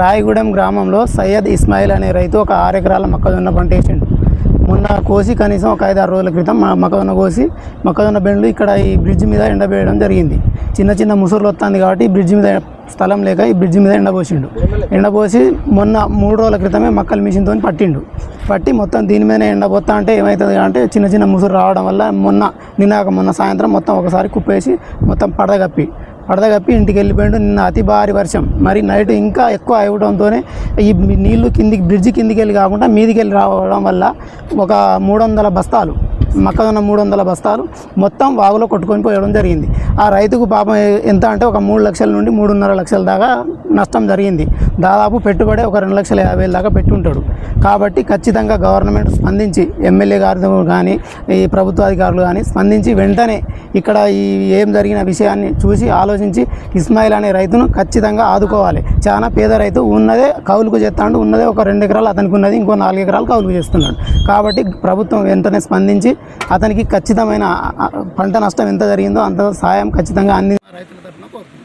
రాయగూడెం గ్రామంలో సయ్యద్ ఇస్మాయిల్ అనే రైతు ఒక ఆరు ఎకరాల మొక్కజొన్న పంట వేసిండు. మొన్న కోసి కనీసం ఒక ఐదు ఆరు రోజుల క్రితం మొక్కజొన్న కోసి మొక్కజొన్న బెండ్లు ఇక్కడ ఈ బ్రిడ్జ్ మీద ఎండబేయడం జరిగింది. చిన్న చిన్న ముసురులు వస్తుంది కాబట్టి బ్రిడ్జ్ మీద స్థలం లేక ఈ బ్రిడ్జ్ మీద ఎండపోసిండు ఎండబోసి మొన్న మూడు రోజుల క్రితమే మక్కల మిషన్తో పట్టిండు. పట్టి మొత్తం దీని మీదనే ఎండబోతా అంటే ఏమవుతుంది అంటే చిన్న చిన్న ముసురు రావడం వల్ల మొన్న నిన్నాక మొన్న సాయంత్రం మొత్తం ఒకసారి కుప్పేసి మొత్తం పడదగప్పి పడదగప్పి ఇంటికి వెళ్ళిపోయాడు నిన్న అతి భారీ వర్షం. మరి నైట్ ఇంకా ఎక్కువ అవ్వడంతోనే ఈ నీళ్ళు కిందికి బ్రిడ్జి కిందికి వెళ్ళి కాకుండా మీదికి వెళ్ళి రావడం వల్ల ఒక మూడు వందల బస్తాలు మొక్కజొన్న మూడు వందల బస్తాలు మొత్తం వాగులో కొట్టుకొని పోయడం జరిగింది. ఆ రైతుకు పాపం ఎంత అంటే ఒక మూడు లక్షల నుండి మూడున్నర లక్షల దాకా నష్టం జరిగింది. దాదాపు పెట్టుబడి ఒక రెండు లక్షల యాభై వేల దాకా పెట్టుంటాడు. కాబట్టి ఖచ్చితంగా గవర్నమెంట్ స్పందించి ఎమ్మెల్యే గారు కానీ ఈ ప్రభుత్వ అధికారులు కానీ స్పందించి వెంటనే ఇక్కడ ఈ ఏం జరిగిన విషయాన్ని చూసి ఆలోచించి ఇస్మాయిల్ అనే రైతును ఖచ్చితంగా ఆదుకోవాలి. చాలా పేద రైతు ఉన్నదే కౌలుకు చేస్తాడు. ఉన్నదే ఒక రెండు ఎకరాలు అతనికి ఉన్నది ఇంకో నాలుగు ఎకరాలు కౌలుకు చేస్తున్నాడు. కాబట్టి ప్రభుత్వం వెంటనే స్పందించి అతనికి ఖచ్చితమైన పంట నష్టం ఎంత జరిగిందో అంత సాయం ఖచ్చితంగా అంది